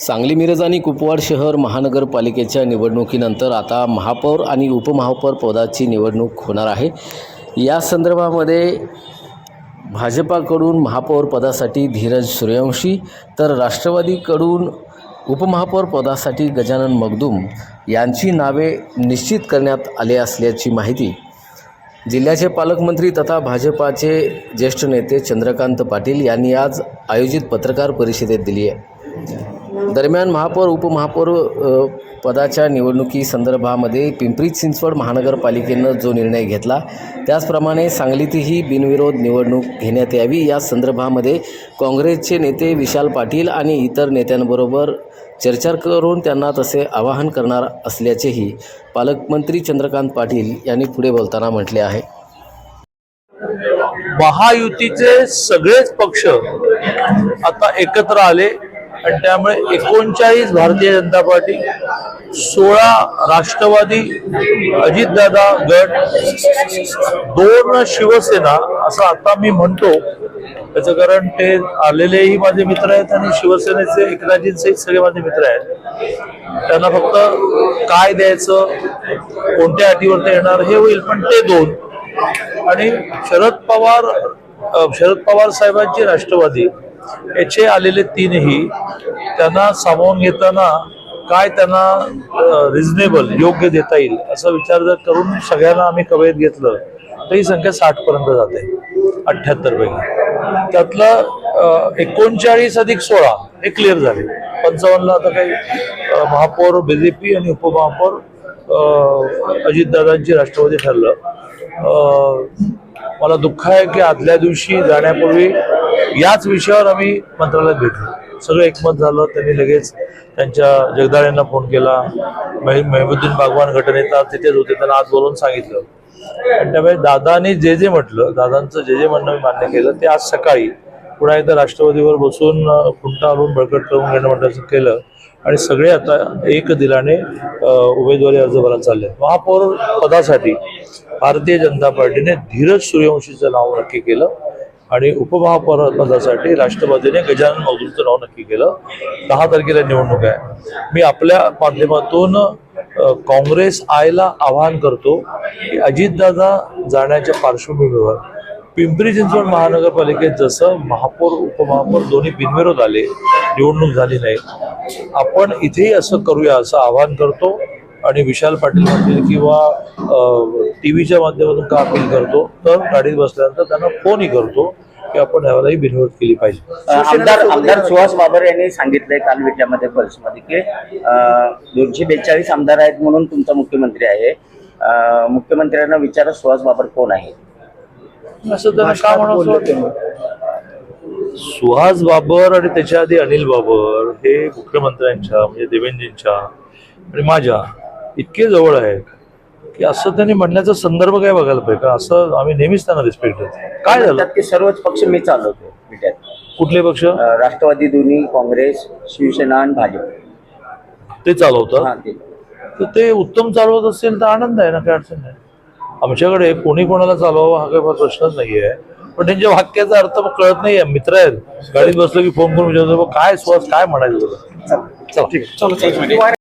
सांगली मिरज आणि कुपवाड शहर महानगरपालिकेच्या निवडणुकीनंतर आता महापौर आणि उपमहापौर पदाची निवडणूक होणार आहे. या संदर्भामध्ये भाजपाकडून महापौर पदासाठी धीरज सूर्यवंशी तर राष्ट्रवादीकडून उपमहापौर पदासाठी गजानन मगदूम यांची नावे निश्चित करण्यात आले असल्याची माहिती जिल्ह्याचे पालकमंत्री तथा भाजपाचे ज्येष्ठ नेते चंद्रकांत पाटील यांनी आज आयोजित पत्रकार परिषदेत दिली आहे. दरम्यान महापौर उपमहापौर पदाच्या पदाच्या निवडणुकीसंदर्भामध्ये पिंपरी चिंचवड महानगरपालिकेनं जो निर्णय घेतला त्याचप्रमाणे सांगलीतही बिनविरोध निवडणूक घेण्यात यावी. या संदर्भामध्ये काँग्रेसचे नेते विशाल पाटील आणि इतर नेत्यांबरोबर चर्चा करून त्यांना तसे आवाहन करणार असल्याचेही पालकमंत्री चंद्रकांत पाटील यांनी पुढे बोलताना म्हटले आहे. महायुतीचे सगळेच पक्ष आता एकत्र आले. आणि त्यामुळे एकोणचाळीस भारतीय जनता पार्टी सोळा राष्ट्रवादी अजितदादा गट दोन शिवसेना असं आता मी म्हणतो. त्याचं कारण ते आलेलेही माझे मित्र आहेत आणि शिवसेनेचे एकनाथजींचे सगळे माझे मित्र आहेत. त्यांना फक्त काय द्यायचं कोणत्या अटीवर ते येणार हे होईल पण ते दोन. आणि शरद पवार शरद पवार साहेबांची राष्ट्रवादी याचे आलेले तीनही त्यांना सामावून घेताना काय त्यांना रिझनेबल योग्य देता येईल असा विचार जर करून सगळ्यांना आम्ही कवयत घेतलं तर ही संख्या साठ पर्यंत जाते अठ्ठ्याहत्तरपैकी त्यातलं एकोणचाळीस अधिक सोळा हे क्लिअर झाले. पंचावन्नला आता काही अ, महापौर बीजेपी आणि उपमहापौर अजितदादांची राष्ट्रवादी ठरलं. मला दुःख आहे की आदल्या दिवशी जाण्यापूर्वी याच विषयावर आम्ही मंत्रालयात भेटलो. सगळं एकमत झालं त्यांनी लगेच त्यांच्या जगदाळ्यांना फोन केला. महि- मेहबुद्दीन बागवान गटनेता तिथेच होते त्यांना आज बोलून सांगितलं. आणि त्यामुळे दादानी जे जे म्हटलं दादांचं जे जे म्हणणं मी मान्य केलं ते आज सकाळी पुन्हा एकदा राष्ट्रवादीवर बसून खुंटा हलवून बळकट करून घेणं म्हणण्याचं केलं. आणि सगळे आता एक दिलाने उमेदवारी अर्ज भरायला चालले महापौर पदासाठी भारतीय जनता पार्टीने धीरज सूर्यवंशीचं नाव नक्की केलं. आणि उपमहापौरपदासाठी राष्ट्रवादीने गजानन मौदूरचं नाव नक्की केलं. दहा तारखेला निवडणूक आहे. मी आपल्या माध्यमातून काँग्रेस आयला आवाहन करतो की अजितदादा जाण्याच्या पार्श्वभूमीवर पिंपरी चिंचवड महानगरपालिकेत जसं महापौर उपमहापौर दोन्ही बिनविरोध आले निवडणूक झाली नाही. आपण इथेही असं करूया असं आवाहन करतो. आणि विशाल पाटील म्हणतील किंवा टी व्हीच्या माध्यमातून का अपील करतो तर गाडीत बसल्यानंतर त्यांना फोनही करतो की आपण यावेळेलाही बिनविरोध केली पाहिजे. आमदार आमदार सुहास बाबर यांनी सांगितलंय काल विट्यामध्ये पल्समध्ये की दोनशे बेचाळीस आमदार आहेत म्हणून तुमचा मुख्यमंत्री आहे. मुख्यमंत्र्यांना विचारा सुहास बाबर कोण आहे असं त्यांना का? सुहास बाबर आणि त्याच्या आधी अनिल बाबर हे मुख्यमंत्र्यांच्या म्हणजे देवेंद्रजींच्या आणि माझ्या इतके जवळ आहेत की असं त्यांनी म्हणण्याचा संदर्भ काय बघायला पाहिजे? का असं आम्ही नेहमीच त्यांना रिस्पेक्ट देतो. काय झालं? की सर्वच पक्ष मी चालवतो कुठले पक्ष? राष्ट्रवादी दोन्ही काँग्रेस शिवसेना आणि भाजप. ते चालवतात हा ते. तर ते उत्तम चालवत असेल तर आनंद आहे ना काय अडचण नाही. आमच्याकडे कोणी कोणाला चालवावं हा काही फार प्रश्नच नाहीये. पण त्यांच्या वाक्याचा अर्थ मग कळत नाहीये. मित्र आहेत. गाडीत बसलो की फोन करून विचारतो "बा, काय सुहास काय म्हणायचं तुला? चला ठीक आहे.